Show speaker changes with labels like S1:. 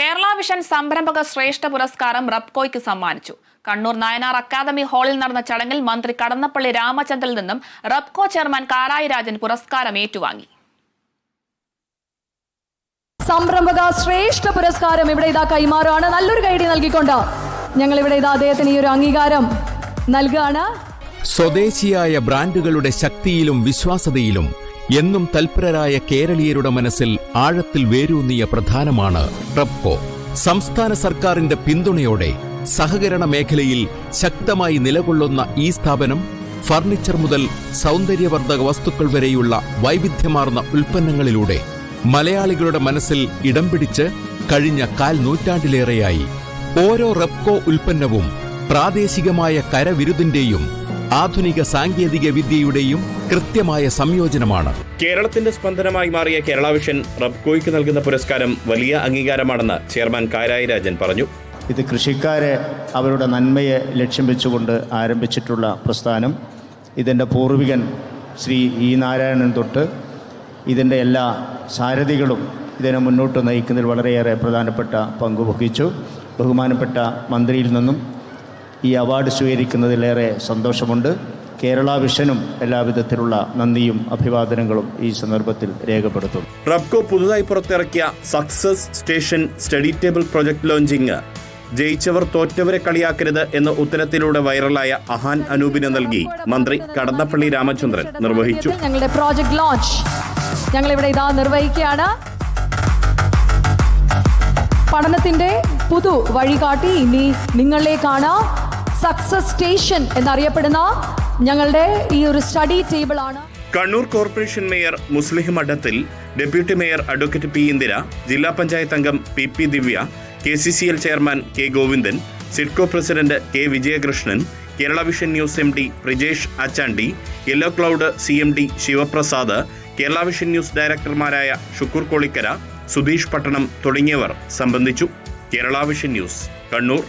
S1: Kerala vision സംരംഭക ശ്രേഷ്ഠ പുരസ്കാരം റബ്കോയ്ക്ക് സമ്മാനിച്ചു. കണ്ണൂർ നായനാർ അക്കാദമി ഹാളിൽ നടന്ന ചടങ്ങിൽ മന്ത്രി കടന്നപ്പള്ളി രാമചന്ദ്രനിൽ നിന്നും റബ്കോ ചെയർമാൻ കാരായി രാജൻ പുരസ്കാരം ഏറ്റുവാങ്ങി.
S2: സംരംഭക ശ്രേഷ്ഠ പുരസ്കാരം ഇവിടെ ഇതാ കൈമാറുകയാണ് നല്ലൊരു കൈഡി നൽകിക്കൊണ്ട് ഞങ്ങൾ ഇവിടെ ഇതാ അദ്ദേഹത്തിന് ഈ ഒരു അംഗീകാരം നൽകുകയാണ്
S3: സ്വദേശിയായ ബ്രാൻഡുകളുടെ ശക്തിയിലും വിശ്വാസതയിലും എന്നും തൽപരരായ കേരളീയരുടെ മനസ്സിൽ ആഴത്തിൽ വേരൂന്നിയ പ്രധാനമാണ് റെപ്കോ സംസ്ഥാന സർക്കാരിന്റെ പിന്തുണയോടെ സഹകരണ മേഖലയിൽ ശക്തമായി നിലകൊള്ളുന്ന ഈ സ്ഥാപനം ഫർണിച്ചർ മുതൽ സൗന്ദര്യവർദ്ധക വസ്തുക്കൾ വരെയുള്ള വൈവിധ്യമാർന്ന ഉൽപ്പന്നങ്ങളിലൂടെ മലയാളികളുടെ മനസ്സിൽ ഇടം പിടിച്ച് കഴിഞ്ഞ കാൽ നൂറ്റാണ്ടിലേറെയായി. ഓരോ റെപ്കോ ഉൽപ്പന്നവും പ്രാദേശികമായ കരവിരുതിന്റെയും ആധുനിക സാങ്കേതിക വിദ്യയുടെയും കൃത്യമായ സംയോജനമാണ്.
S4: കേരളത്തിന്റെ സ്പന്ദനമായി മാറിയ കേരള വിഷൻ റബ്കോയ്ക്ക് നൽകുന്ന പുരസ്കാരം വലിയ അംഗീകാരമാണെന്ന് ചെയർമാൻ കാരായി രാജൻ പറഞ്ഞു.
S5: ഇത് കൃഷിക്കാരെ അവരുടെ നന്മയെ ലക്ഷ്യം വെച്ചുകൊണ്ട് ആരംഭിച്ചിട്ടുള്ള പ്രസ്ഥാനം. ഇതിന്റെ പൂർവികൻ ശ്രീ ഇ നാരായണൻ തൊട്ട് ഇതിന്റെ എല്ലാ സാരഥികളും ഇതിനെ മുന്നോട്ട് നയിക്കുന്നതിൽ വളരെയേറെ പ്രധാനപ്പെട്ട പങ്ക് വഹിച്ചു. ബഹുമാനപ്പെട്ട മന്ത്രിയിൽ നിന്നും ഈ അവാർഡ് സ്വീകരിക്കുന്നതിലേറെ സന്തോഷമുണ്ട്. കേരള വിഷനും എല്ലാവിധത്തിലുള്ള നന്ദിയും അഭിവാദനങ്ങളും ഈ സന്ദർഭത്തിൽ രേഖപ്പെടുത്തും.
S4: റബ്കോ പുതുതായി പുറത്തിറക്കിയ success station study table project launching. ജയിച്ചവർ തോറ്റവരെ കളിയാക്കരുത് എന്ന ഉത്തരത്തിലൂടെ വൈറലായ അഹാൻ അനൂപിന് നൽകി മന്ത്രി കടന്നപ്പള്ളി രാമചന്ദ്രൻ നിർവഹിച്ചു.
S2: ഞങ്ങളുടെ പ്രോജക്ട് ലോഞ്ച്. ഞങ്ങൾ ഇവിടെ ഇതാ നിർവഹിക്കുകയാണ്. പഠനത്തിന്റെ പുതു വഴികാട്ടി ഇനി നിങ്ങളിലേക്കാണ് സക്സസ് സ്റ്റേഷൻ എന്നറിയപ്പെടുന്ന ഞങ്ങളുടെ ഈ ഒരു സ്റ്റഡി ടേബിൾ ആണ്.
S4: Kannur corporation mayor Muslih Madathil deputy mayor advocate P Indira ജില്ലാ പഞ്ചായത്ത് അംഗം P P Divya K C C L chairman K Govindan SIDCO president K Vijayakrishnan Kerala vision news M D Prijesh Achandi yellow cloud C M D Sivaprasad Kerala vision news ഡയറക്ടർമാരായ Shukkoor Kolikkara Sudheesh Pattanam തുടങ്ങിയവർ സംബന്ധിച്ചു. Kerala vision news Kannur.